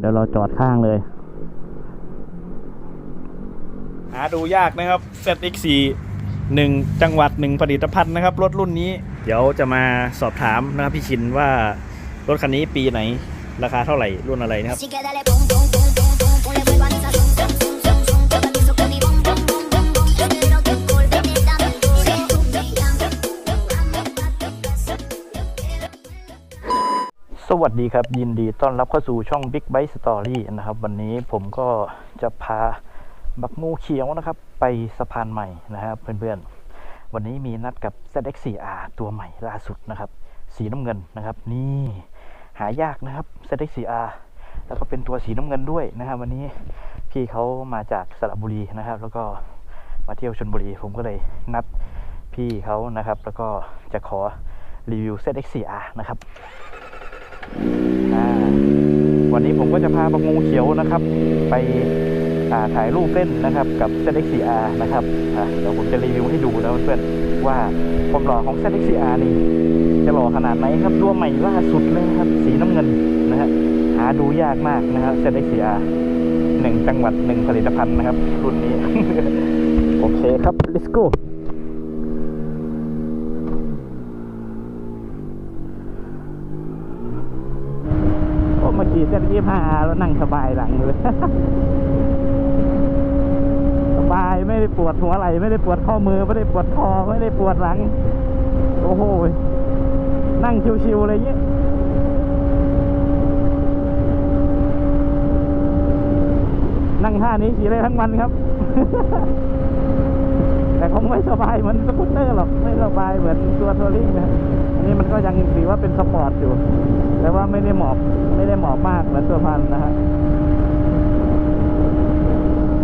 เดี๋ยวเราจอดข้างเลย หาดูยากนะครับ ZX4 หนึ่งจังหวัดหนึ่งผลิตภัณฑ์นะครับ รถรุ่นนี้ เดี๋ยวจะมาสอบถามนะครับพี่ชินว่ารถคันนี้ปีไหน ราคาเท่าไหร่รุ่นอะไรนะครับ วัสดีครับ ยินดีต้อนรับเข้าสู่ช่อง Big Bite Story นะครับ วันนี้ผมก็จะพาบักงูเขียวนะครับ ไปสะพานใหม่นะครับเพื่อนๆ วันนี้มีนัดกับ ZX4R ตัวใหม่ล่าสุดนะครับ สีน้ำเงินนะครับ นี่หายากนะครับ ZX4R แล้วก็เป็นตัวสีน้ำเงินด้วยนะครับ วันนี้พี่เขามาจากสระบุรีนะครับ แล้วก็มาเที่ยวชนบุรี ผมก็เลยนัดพี่เขานะครับ แล้วก็จะขอรีวิว ZX4R นะครับ วันนี้ผมก็จะพาบังงูเขียวนะครับ ไปาถ่ายรูปเล่นนะครับ กับ ZX4R นะครับเดี๋ยวผมจะรีวิวให้ดูนะเพื่อนๆว่าความหล่อของ ZX4R นี่จะหล่อขนาดไหนครับตัวใหม่ล่าสุดเลยครับ สีน้ำเงินนะฮะหาดูยากมากนะครับ ZX4R หนึ่งจังหวัดหนึ่งผลิตภัณฑ์นะครับ รุ่นนี้ โอเคครับ let's go โอ้เมื่อกี้เส้นยี่ห้าแล้วนั่งสบายหลังเลย สบายไม่ได้ปวดหัวไหล่ไม่ได้ปวดข้อมือไม่ได้ปวดคอไม่ได้ปวดหลัง โอ้โห นั่งชิวๆเลยเงี้ยนั่งท่านี้ขี่ได้ทั้งวันครับ แต่คงไม่สบายเหมือนสกูตเตอร์หรอกไม่สบายเหมือนตัวทัวริงนะอันนี้มันก็ยังถือว่าเป็นสปอร์ตอยู่แต่ว่าไม่ได้หมอบไม่ได้หมอบมากเหมือนตัวพันนะฮะ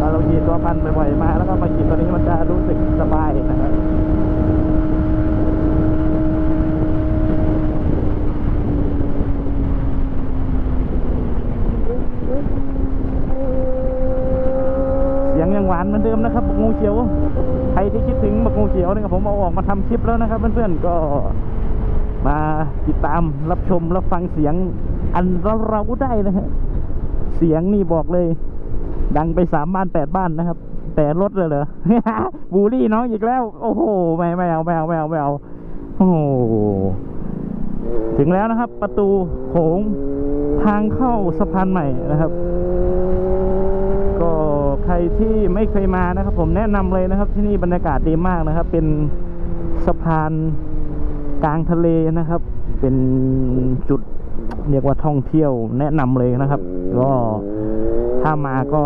ตอนเราขี่ตัวพันบ่อยๆมาแล้วก็มาขี่ตัวนี้มันจะรู้สึกสบายนะฮะเสียงยัง หวานเหมือนเดิมนะครับบักงูเขียวใครที่คิดถึงบักงูเขียวเนี่ยผมเอาออกมาทำคลิปแล้วนะครับ เพื่อนๆก็มาติดตามรับชมรับฟังเสียงอันเราเราได้นะฮะเสียงนี่บอกเลย ดังไปสามบ้านแปดบ้านนะครับ แต่รถเลยเหรอบูลี่น้องอีกแล้ว โอ้โหไม่ไม่เอาไม่เอาไม่เอาไม่เอาโอ้โหถึงแล้วนะครับ ประตูโขงทางเข้าสะพานใหม่นะครับ ใครที่ไม่เคยมานะครับ ผมแนะนำเลยนะครับ ที่นี่บรรยากาศดีมากนะครับ เป็นสะพานกลางทะเลนะครับ เป็นจุดเรียกว่าท่องเที่ยวแนะนำเลยนะครับ ก็ถ้ามาก็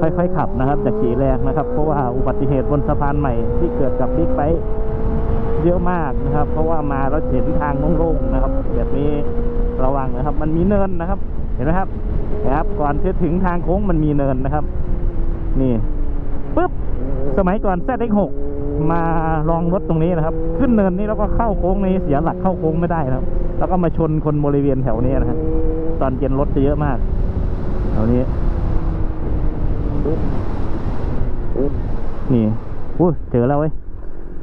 ค่อยๆขับนะครับจากขี่แรกนะครับ เพราะว่าอุบัติเหตุบนสะพานใหม่ที่เกิดกับบิ๊กไบค์เยอะมากนะครับ เพราะว่ามาแล้วเห็นทางโล่งๆนะครับ แบบนี้ระวังนะครับ มันมีเนินนะครับ เห็นไหมครับนะครับ ก่อนจะถึงทางโค้งมันมีเนินนะครับ นี่ปุ๊บสมัยก่อน ZX6 มาลองรถตรงนี้นะครับ ขึ้นเนินนี้แล้วก็เข้าโค้งนี้เสียหลักเข้าโค้งไม่ได้นะครับ แล้วก็มาชนคนบริเวณแถวนี้นะฮะตอนเย็นรถจะเยอะมากแถวนี้นี่อุ้เจอแล้วเว้ย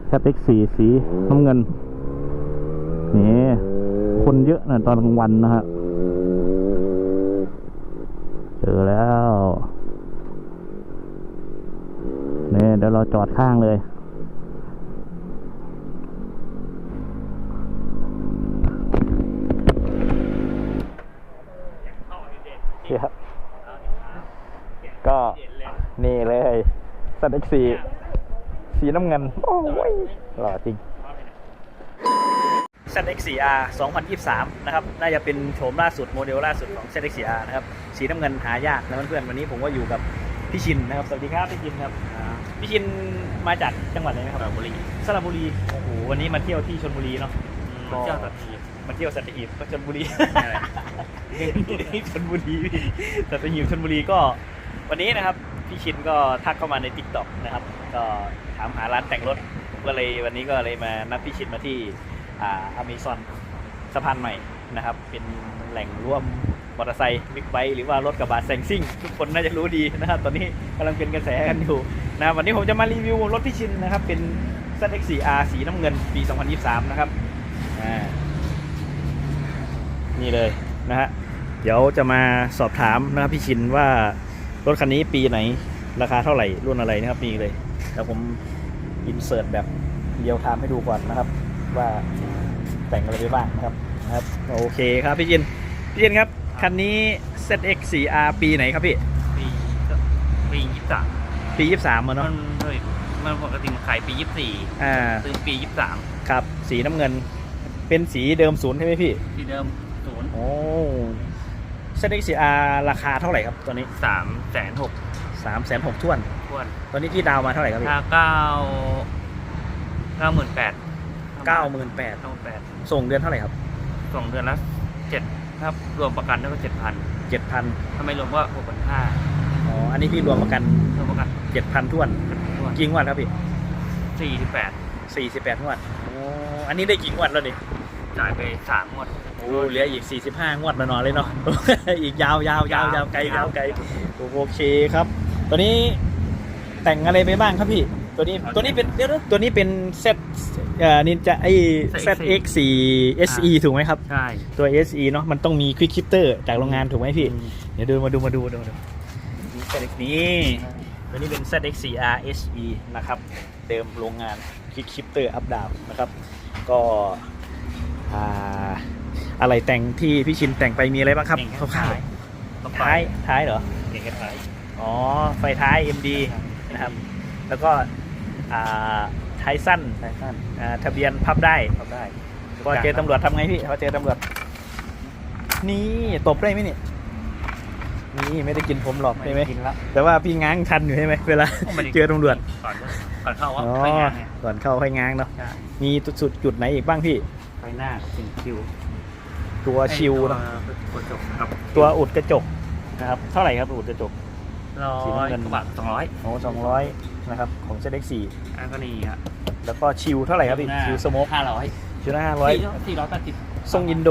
แคปเอ็กสีสีน้ำเงิน นี่คนเยอะนะตอนกลางวันนะฮะ เจอแล้วนี่ เดี๋ยวเราจอดข้างเลยครับก็นี่เลยสัตว์เอ็กสีสีน้ำเงิน โอ้ยหล่อจริง ZX4R 2023 นะครับ น่าจะเป็นโฉมล่าสุดโมเดลล่าสุดของ ZX4R นะครับ สีน้ำเงินหายากนะเพื่อนๆ วันนี้ผมก็อยู่กับพี่ชินนะครับ สวัสดีครับ พี่ชินครับ พี่ชินมาจากจังหวัดอะไรนะครับสระบุรีสระบุรีโอ้โหวันนี้มาเที่ยวที่ชลบุรีเนาะมาเที่ยวสัตหีบมาเที่ยวสัตหีบก็ชลบุรีอะไรชลบุรีสัตหีบชลบุรีก็ วันนี้นะครับพี่ชินก็ทักเข้ามาใน t ิ k t o k นะครับ ก็ถามหาร้านแต่งรถผมก็เลยวันนี้ก็เลยมานัดพี่ชินมาที่อ่าอเมซอนสะพานใหม่นะครับ เป็นแหล่งร่วม มอเตอร์ไซค์บิ๊กไบค์หรือว่ารถกระบะแซงซิ่ง ทุกคนน่าจะรู้ดีนะครับตอนนี้กำลังเป็นกระแสกันอยู่นะวันนี้ผมจะมารีวิวรถพี่ชินนะครับ เป็น ZX4R สีน้ำเงินปี 2023 นะครับนี่เลยนะฮะเดี๋ยวจะมาสอบถามนะครับพี่ชินว่ารถคันนี้ปีไหนราคาเท่าไหร่รุ่นอะไรนะครับมีเลยเดี๋ยวผมอินเสิร์ตแบบเดียวทามให้ดูก่อนนะครับ ว่าแต่งอะไรไปบ้างนะครับนะครับ โอเคครับพี่ชินพี่ชินครับ คันนี้ ZX 4R ปีไหนครับพี่ ปีปียี่สิบสามปี 23มามัเนาะนเฮ้ยมันปกติมันขายปียี่สิบสี่อ่าซื้อปียี่สิบสามครับสีน้ำเงิน เป็นสีเดิมศูนย์ใช่ไหมพี่ ที่เดิมศูนย์โอ้ ZX 4R ราคาเท่าไหร่ครับตัวนี้สามแสนหก3ามแสนหกท้วน ทวนตอนนี้พี่ดาวมาเท่าไหร่ครับพี่ถ้าเก้าเก้าหมื่นแปดเก้าหมื่นแปดเก้าหมื่นแปดส่งเดือนเท่าไหร่ครับส่งเดือนละเจ็ด ถ้ารวมประกันแล้วก็เจ็ดพันเจ็ดพันถ้าไม่รวมก็หกพันห้าอ๋อ อันนี้พี่รวมประกันรวมประกันเจ็ดพันท้วนทวนกี่งวดครับพี่สี่สิบแปดสี่สิบแปดงวดโอ้อันนี้ได้กี่งวดแล้วนี่จ่ายไปสามงวดโอ้เหลืออีกสี่สิบห้างวดมานอนเลยเนาะอีกยาวยาวยาวยาวไกลยาวไกลโอเคครับตัวนี้แต่งอะไรไปบ้างครับพี่ ตัวนี้ตัวนี้เป็นเดี๋ยวนะตัวนี้เป็นเซตเอ่อนินจะไอ ZX 4 SE ถูกไหมครับ ใช่ ตัว SE เนาะมันต้องมีควิกคิปเตอร์จากโรงงานถูกไหมพี่ เดี๋ยวดูมาดูมาดูมาดูมาดูนี่ ZX นี่ตัวนี้เป็น ZX 4 RSE นะครับ เดิมโรงงานควิกคิปเตอร์อัพดาวนะครับ ก็อ่าอะไรแต่งที่พี่ชินแต่งไปมีอะไรบ้างครับเก่งคแค่ร่าวท้ายๆท้ายท้ายเหรอเก่งแค่ท้ายอ๋อไฟท้าย MD นะครับ แล้วก็ อ่าท้ายสั้นท้ายสั้นอ่าทะเบียนพับได้ทำได้พอเจอตำรวจทำไงพี่พอเจอตำรวจนี่ตบได้ไหมเนี่ยนี่ไม่ได้กินผมหรอกไม่ใช่ไหมกินละแต่ว่าพี่ง้างทันอยู่ใช่ไหมเวลาไม่ได้เจอตำรวจก่อนก่อนเข้าว่าอ๋อไปงานไงก่อนเข้าให้ง้างเนาะใช่มีสุดจุดไหนอีกบ้างพี่ไฟหน้ากับเป็นคิวตัวชิวเนาะตัวจบกับตัวอุดกระจกนะครับเท่าไหร่ครับอุดกระจกร้สีอยน้ำเงินกว่าบาทสองร้อยโอ้สองร้อย นะครับของเซเล็กสี่อันก็นี่ฮะแล้วก็ชิวเท่าไหร่ครับพี่ชิวสโมกห้าร้อยชิวละห้าร้อยสี่ร้อยแปดสิบทรงอินโด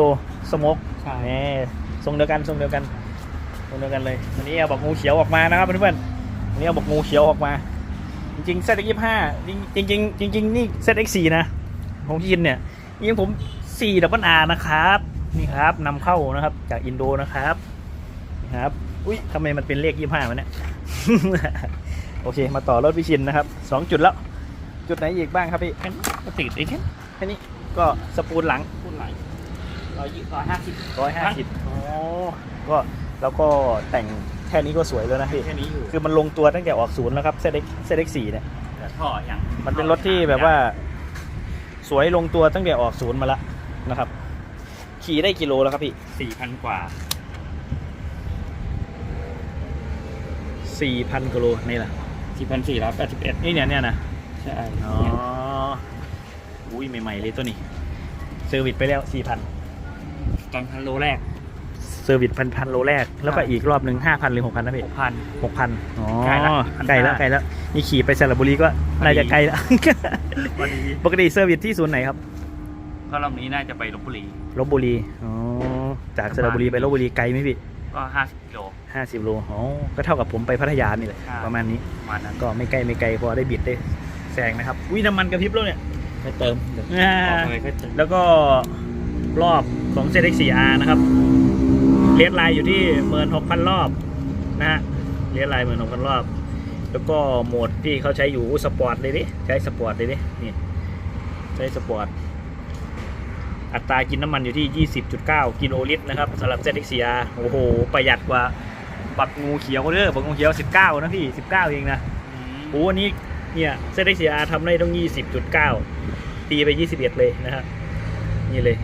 สโมกใช่แหม่ทรงเดียวกันทรงเดียวกันทรงเดียวกันเลยวันนี้เอาบอกงูเขียวออกมานะครับเพื่อนๆวันนี้เอาบอกงูเขียวออกมา จริงๆ ZX 25 จริงๆจริงๆจริงๆนี่ ZX 4 นะของที่ยินเนี่ยนี่ผม4ดับเบิลอาร์นะครับนี่ครับนำเข้านะครับ จากอินโดนะครับนี่ครับอุ้ยทำไมมันเป็นเลข25มันเนี่ย โอเค มาต่อรถพิชินนะครับสองจุดแล้ว จุดไหนอีกบ้างครับพี่ก็ติดไอ้แค่แค่นี้ก็สปูนหลังพูดไหนร้อยยี่ร้อยห้าสิบร้อยห้าสิบอ๋อก็แล้วก็แต่งแค่นี้ก็สวยแล้วนะพี่ แค่นี้อยู่คือมันลงตัวตั้งแต่ออกศูนย์แล้วครับเซเด็กเซเด็กสี่เนี่ย แต่ท่อยังมันเป็นรถที่แบบว่า สวยลงตัวตั้งแต่ออกศูนย์มาแล้วนะครับ ขี่ได้กิโลแล้วครับพี่สี่พันกว่าสี่พันกิโลนี่แหละ สี่พันสี่ร้อยแปดสิบเอ็ดนี่เนี่ยเนี่ยนะใช่อ๋ออุ้ยใหม่ๆเลยตัวนี้เซอร์วิสไปแล้วสี่พันตอนพันโลแรก เซอร์วิสพันพันโลแรก แล้วก็อีกรอบหนึ่งห้าพันหรือหกพันนะพี่หกพันหกพันอ๋อใกล้ละใกล้แล้วใกล้แล้วนี่ขี่ไปสระบุรีก็น่าจะไกลแล้วพอดีปกติเซอร์วิสที่ศูนย์ไหนครับก็รอบนี้น่าจะไปลบบุรีลบบุรีอ๋อจากสระบุรีไปลบบุรีไกลไหมพี่ ก็ห้าสิบกิโล ห้าสิบโลอ๋อก็เท่ากับผมไปพัทยานี่แหละใช่ประมาณนี้ ประมาณนั้นก็ไม่ใกล้ไม่ไกลพอได้บิดได้แซงนะครับอุ้ยน้ำมันกระพริบแล้วเนี่ย ไม่เติมเดี๋ยวอ่าออกเลยค่อยเติมแล้วก็รอบของ ZX4R นะครับเลสไลน์อยู่ที่เมินหกพันรอบนะฮะเลสไลน์เมินหกพันรอบ แล้วก็โหมดที่เขาใช้อยู่สปอร์ตเลยดิใช้สปอร์ตเลยดินี่ใช้สปอร์ต อัตรากินน้ำมันอยู่ที่ 20.9 กิโลลิตรนะครับสำหรับ ZX4R โอ้โห ประหยัดกว่าบักงูเขียวเด้อบักงูเขียว 19 นะพี่ 19 เองนะอืมโอ้อันนี้เนี่ย ZX4R ทำได้ต้อง 20.9 ตีไป 21 เลยนะฮะนี่เลย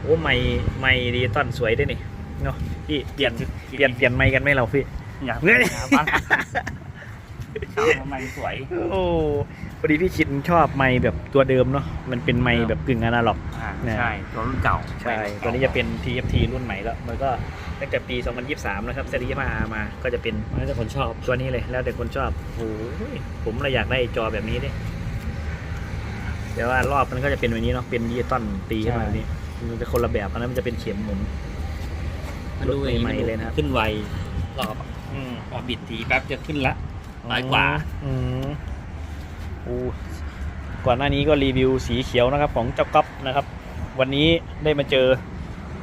โอ้ไม่ไม่ดีตอนสวยด้วยนี่เนาะพี่เปลี่ยนเปลี่ยนเปลี่ยนไม่กันไหมเราพี่อยากเฮ้ยหาบ้างชอบทำไมสวย โอ้ พอดีพี่ชินชอบไม้แบบตัวเดิมเนาะมันเป็นไม้แบบกึ่งอนาล็อก อ่าเนี่ยใช่ตัวรุ่นเก่าใช่ตัวนี้จะเป็น TFT รุ่นใหม่แล้ว มันก็ตั้งแต่ปี 2023 นะครับซีรีส์มามาก็จะเป็นแล้วแต่คนชอบตัวนี้เลยแล้วแต่คนชอบโอ้ยผมเลยอยากได้จอแบบนี้ดิแต่ว่ารอบมันก็จะเป็นแบบนี้เนาะเป็นดิจิตอลตีขึ้นมาแบบนี้มันจะคนละแบบอันนั้นมันจะเป็นเข็มหมุนมันดูอย่างนี้ใหม่มันเลยนะครับขึ้นไวรอบอืมพอบิดทีแป๊บจะขึ้นละน้อยกว่า อืมอู ก่อนหน้านี้ก็รีวิวสีเขียวนะครับของเจ้าก๊อฟนะครับ วันนี้ได้มาเจอ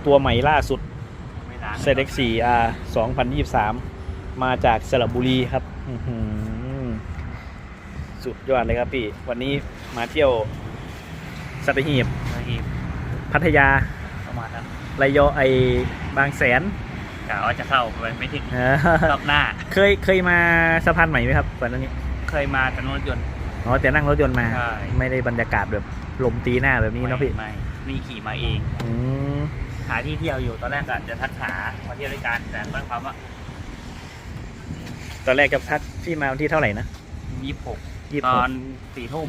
ตัวใหม่ล่าสุดไม่ ZX4R 2023มาจากสระบุรีครับอื้อหือสุดยอดเลยครับพี่ วันนี้มาเที่ยวสัตหีบที่พัทยาประมาณนั้นระยองไอบางแสนกะว่าจะเข้าไปไม่ถึงรอบหน้า เคยเคยมาสะพานใหม่ไหมครับก่อนหน้านี้ เคยมาแต่รถยนต์ อ๋อแต่นั่งรถยนต์มา ใช่ ไม่ได้บรรยากาศแบบลมตีหน้าแบบนี้เนาะพี่ไม่ไม่นี่ขี่มาเอง อืมหาที่เที่ยวอยู่ตอนแรกก็จะทักหามาเที่ยวด้วยกันแต่ตั้งความว่าตอนแรกจะพักพี่มาวันที่เท่าไหร่นะยี่สิบหกยี่ตสิบอนสี่ทุ่ม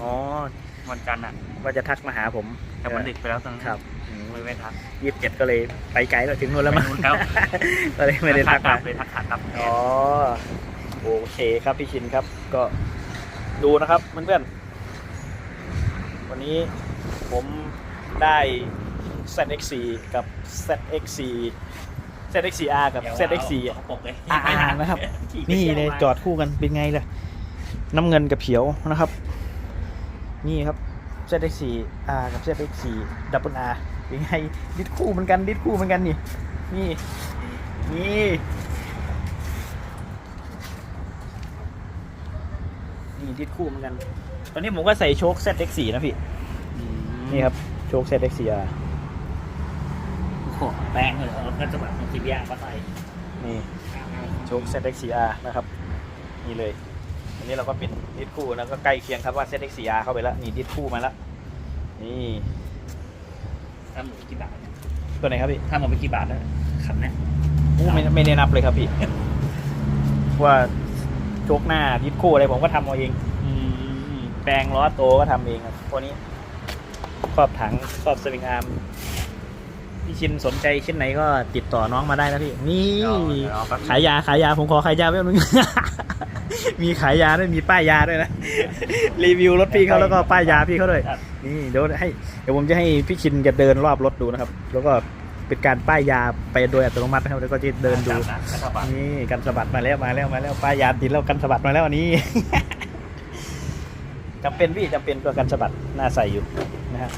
อ๋อวันจันทร์อะว่าจะทักมาหาผมแต่มันดึกไปแล้วตอนนั้นครับไม่ไม่ทักยี่สิบเจ็ดก็เลยไปไกลแล้วถึงนู่นแล้วมั้ง ไปนู่นแล้ว ก็เลยไม่ได้ทักกลัมา บเลยทักขากลับอ๋อโอเคครับพี่ชินครับก็ ดูนะครับเพื่อนๆวันนี้ผมได้ ZX4 กับ ZX4 ZX4R กับ ZX4 อะปกเลยอ่านะครับ นี่เลยจอดคู่กันเป็นไงล่ะน้ำเงินกับเขียวนะครับ นี่ครับ ZX4 R กับ ZX4 Double R เป็นไงดิดคู่เหมือนกันดิดคู่เหมือนกันนี่ นี่ นี่ นี่ดิดคู่เหมือนกัน ตอนนี้ผมก็ใส่โชค ZX4 นะพี่ นี่ครับ โชค ZX4 R โอ้โหแป้งเลยเหรอก็จะแบบของทีวีอาร์ก็ใส่นี่โชค ZX4R นะครับ นี่เลย อันนี้เราก็ปิดดิสคู่แล้วก็ใกล้เคียงครับว่า ZX4R เข้าไปแล้ว นี่ดิสคู่มาแล้ว นี่ถ้าหมดไปกี่บาทเนี่ยตัวไหนครับพี่ถ้าหมดไปกี่บาทแล้วขันเนี่ยไม่ไม่ได้นับเลยครับพี่ ว่าโชคหน้าดิสคู่อะไรผมก็ทำเอาเอง แปลงล้อโตก็ทำเองครับพวกนี้ครอบถังครอบสวิงอาร์มพี่ชินสนใจชิ้นไหนก็ติดต่อน้องมาได้นะพี่ นี่เดี๋ยวเดี๋ยวเอาแป๊บนึงขายยาขายยาผมขอขายยาแป๊บนึงมีขายยาด้วยมีป้ายยาด้วยนะรีวิวรถพี่เขาแล้วก็ป้ายยาพี่เขาด้วยครับนี่เดี๋ยวให้เดี๋ยวผมจะให้พี่ชินจะเดินรอบรถดูนะครับ แล้วก็เป็นการป้ายยาไปโดยอัตโนมัตินะครับแล้วก็จะเดินดูจับนะกระสะบัดนี่กันสะบัดมาแล้วมาแล้วมาแล้วป้ายยาติดแล้วกันสะบัดมาแล้วอันนี้ จำเป็นพี่จำเป็นตัวกันสะบัดน่าใส่อยู่นะฮะ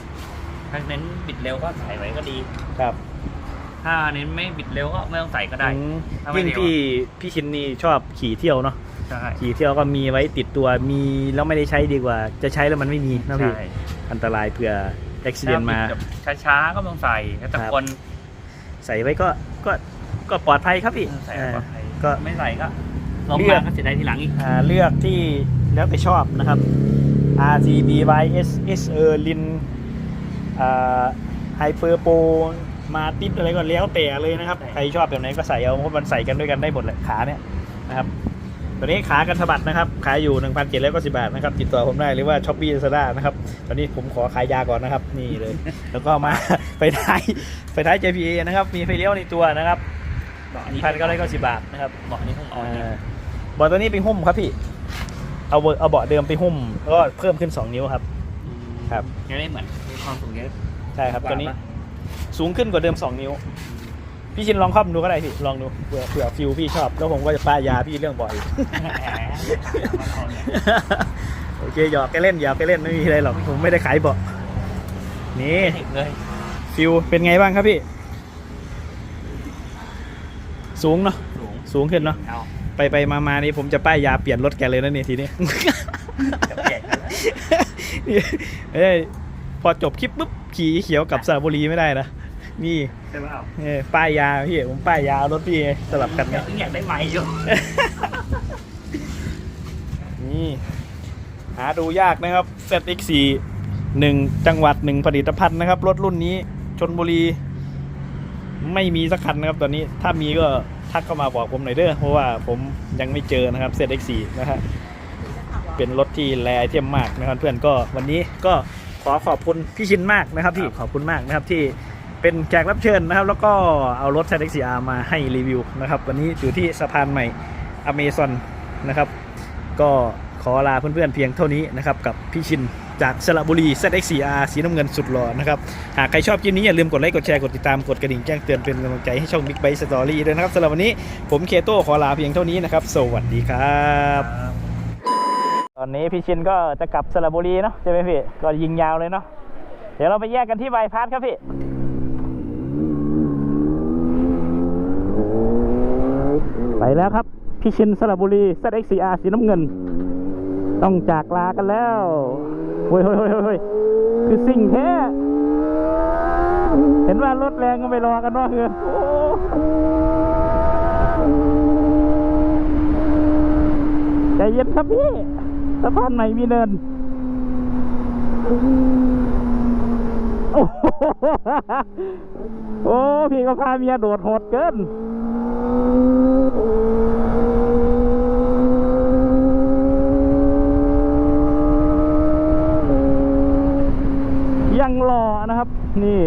ถ้าเน้นบิดเร็วก็ใส่ไว้ก็ดี ครับถ้าเน้นไม่บิดเร็วก็ไม่ต้องใส่ก็ได้อืมถ้าไม่ยิ่งเร็วพี่พี่ชินนี่ชอบขี่เที่ยวเนาะใช่ขี่เที่ยวก็มีไว้ติดตัวมีแล้วไม่ได้ใช้ดีกว่า จะใช้แล้วมันไม่มีนะพี่ใช่อันตรายเผื่ออุบิเหตุมาถ้บิดแบบช้าๆก็ไม่ต้องใส่แต่ครับ คน ใส่ไว้ก็ก็ก็ปลอดภัยครับพี่ใส่เออ ปลอดภัยก็ไม่ใส่ก็ลงเลือมากก็เสียดายทีหลังอีก อ่าเลือกที่แล้วแต่ชอบนะครับ RGB Y S S เออลินอ่าไฮเปอร์โปมาติดอะไรก็แล้วแต่เลยนะครับ ใครชอบแบบไหนก็ใส่เอาเพราะมันใส่กันด้วยกันได้หมดแหละขาเนี่ยนะครับตัวนี้ขากันสะบัดนะครับขายอยู่ 1,790 บาทนะครับ ติดต่อผมได้หรือว่าช้อปปี้ซาด้านะครับ ตอนนี้ผมขอขายยาก่อนนะครับ นี่เลย แล้วก็มาไปท้ายไปท้าย JPA นะครับ มีไฟเลี้ยวในตัวนะครับเบาะนี้พันเก้าร้อยเก้าสิบบาทนะครับเบาะนี้คงอ่อนอ่าเบาะตัวนี้ไปหุ้มครับพี่ เอาเบาะเอาเบาะเดิมไปหุ้มแล้วก็เพิ่มขึ้น 2 นิ้วครับ ครับ ยังไม่เหมือนมีความสูงเยอะใช่ครับกว่าตัวนี้ปะสูงขึ้นกว่าเดิม 2 นิ้ว พี่ชินลองครอบดูก็ได้พี่ลองดูเผื่อเผื่อฟิลพี่ชอบ แล้วผมก็จะป้ายยาพี่เรื่องเบ่อยแหมมันอ่อนเนี่ยโอเคหยอกแกเล่นหยอกแกเล่นไม่มีอะไรหรอกผมไม่ได้ขายเบาะนี่ถึงเลยฟิลเป็นไงบ้างครับพี่ สูงเนาะสูงสูงขึ้นเนาะเอา ไปไปมามานี่ผมจะป้ายยาเปลี่ยนรถแกเลยนะเนี่ยทีนี้จะเปลี่ยนกันแล้วนี่เอ้ยพอจบคลิปปุ๊บขี่เขียวกลับสระบุรีไม่ได้นะนี่ใช่ไหมเอาเอ้ยป้ายยาพี่ผมป้ายยารถพี่ไงสลับกันไงอยากได้ไม้อยู่นี่หาดูยากนะครับ ZX4 หนึ่งจังหวัดหนึ่งผลิตภัณฑ์นะครับ รถรุ่นนี้ชนบุรี ไม่มีสักคันนะครับตอนนี้ถ้ามีก็ ทักเข้ามาบอกผมหน่อยเด้อเพราะว่าผมยังไม่เจอนะครับ ZX4 นะฮะเป็นรถที่แรไอเทมมากนะครับเพื่อนก็วันนี้ก็ขอขอบคุณพี่ชินมากนะครับพี่ขอบคุณมากนะครับที่เป็นแขกรับเชิญนะครับ แล้วก็เอารถ ZX4R มาให้รีวิวนะครับ วันนี้อยู่ที่สะพานใหม่อเมซอนนะครับ ก็ขอลาเพื่อนๆเพียงเท่านี้นะครับกับพี่ชิน จากสระบุรี ZX4R สีน้ำเงินสุดหล่อนะครับ หากใครชอบคลิปนี้อย่าลืมกดไลค์ กดแชร์ กดติดตาม กดกระดิ่งแจ้งเตือนเป็นกำลังใจให้ช่อง Big Bite Story ด้วยนะครับสำหรับวันนี้ผมเคโต้ขอลาเพียงเท่านี้นะครับ สวัสดีครับ ตอนนี้พี่ชินก็จะกลับสระบุรีเนาะใช่ไหมพี่ ก็ยิงยาวเลยเนาะ เดี๋ยวเราไปแยกกันที่บพาสครับพี่ไปแล้วครับ พี่ชินสระบุรี ZX4R สีน้ำเงิน ต้องจากลากันแล้ว โอ้ยโอ้ยโอ้ยโอ้ยคือสิ่งแท้ เห็นว่ารถแรงก็ไม่รอกันว่าเฮือโอ้ใจเย็นครับพี่สะพานใหม่มีเนินโอ้โหโอ้พี่ก็พาเมียโดดโหดเกิน ยังรอ นี่